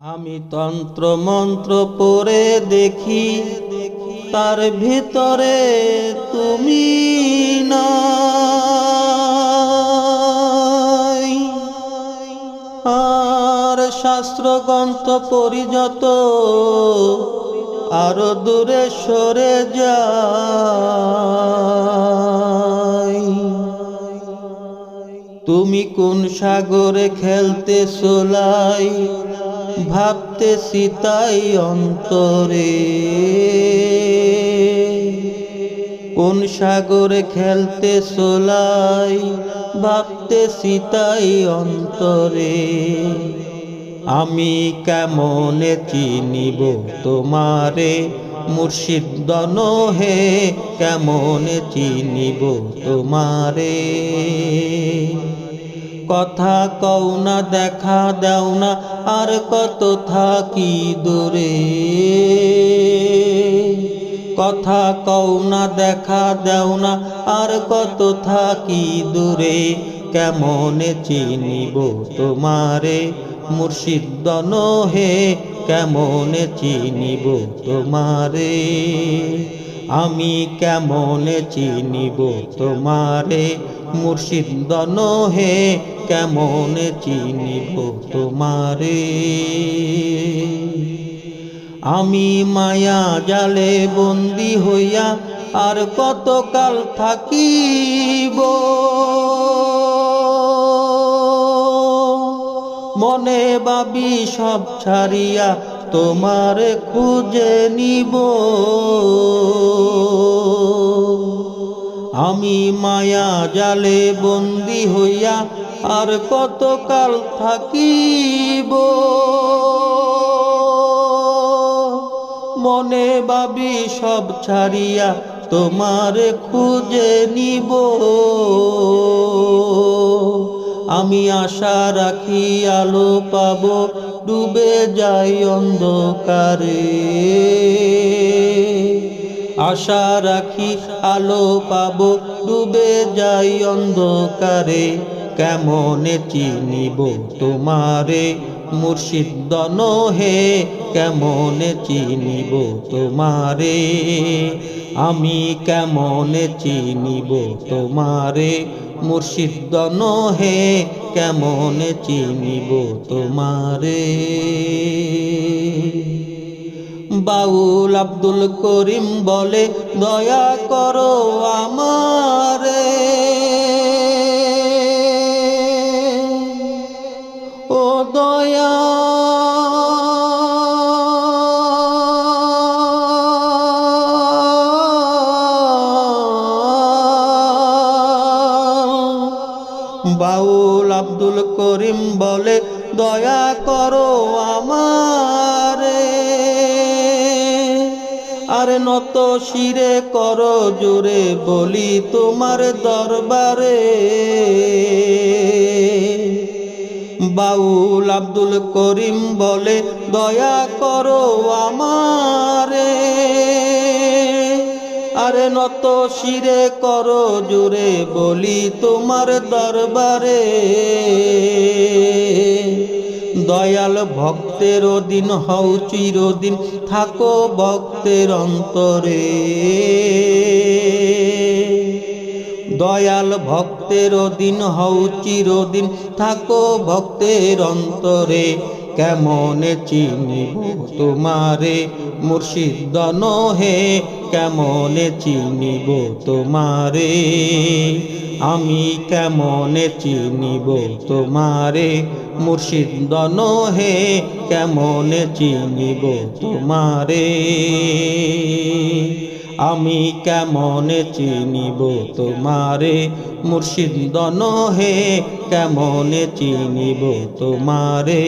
আমি তন্ত্র মন্ত্র পড়ে দেখি দেখি তার ভিতরে তুমি আর শাস্ত্রগ্রন্থ পরিযত আরও দূরে সরে যায়। তুমি কোন সাগরে খেলতে সোলাই ভাবতে সীতাই অন্তরে। কোন সাগরে খেলতে সোলাই, ভাবতে সীতাই অন্তরে। আমি কেমনে চিনিব তোমারে, মুর্শিদ হে, কেমনে চিনিব তোমারে? কথা কও না, দেখা দাও না, আর কত থাকি দূরে। কথা কও না, দেখা দাও না, আর কত থাকি দূরে। কেমনে চিনিব তোমারে, মুর্শিদ হে, কেমনে চিনিব তোমারে? আমি কেমনে চিনিব তোমারে মুর্শিদ হে কেমন চিনিব তোমারে? আমি মায়া জালে বন্দি হইয়া আর কতকাল থাকিব? মনে বাবি সব ছাড়িয়া তোমার খুঁজে নিব। আমি মায়া জালে বন্দি হইয়া আর কতকাল থাকিব? মনে বাবি সব ছাড়িয়া তোমার খুঁজে নিব। আমি আশা রাখি আলো পাব, ডুবে যাই অন্ধকারে। আশা রাখি, আলো পাব, ডুবে যাই অন্ধকারে। কেমনে চিনিব তোমারে, মুর্শিদ হে? কেমনে চিনিব তোমারে? আমি কেমনে চিনিব তোমারে, মুর্শিদ হে? কেমনে চিনিব তোমারে? বাউল আব্দুল করিম বলে, দয়া করো আমারে। ও দয়া বাউল আব্দুল করিম বলে, দয়া করো আমারে। আর নত শিরে কর জোরে বলি তোমার দরবারে। বাউল আব্দুল করিম বলে, দয়া করো আমারে। আরে নত শিরে করো জোরে বলি তোমার দরবারে। দয়াল ভক্তের দিন হও চিরদিন, থাকো ভক্তের অন্তরে। দয়াল ভক্তের দিন হও চিরদিন, থাকো ভক্তের অন্তরে। কেমনে চিনিব তোমারে মুর্শিদ হে কেমনে চিনিব তোমারে? আমি কেমনে চিনিব তোমারে? মুর্শিদ হে কেমনে চিনিব তোমারে? আমি কেমনে চিনিব তোমারে? মুর্শিদ হে কেমনে চিনিব তোমারে?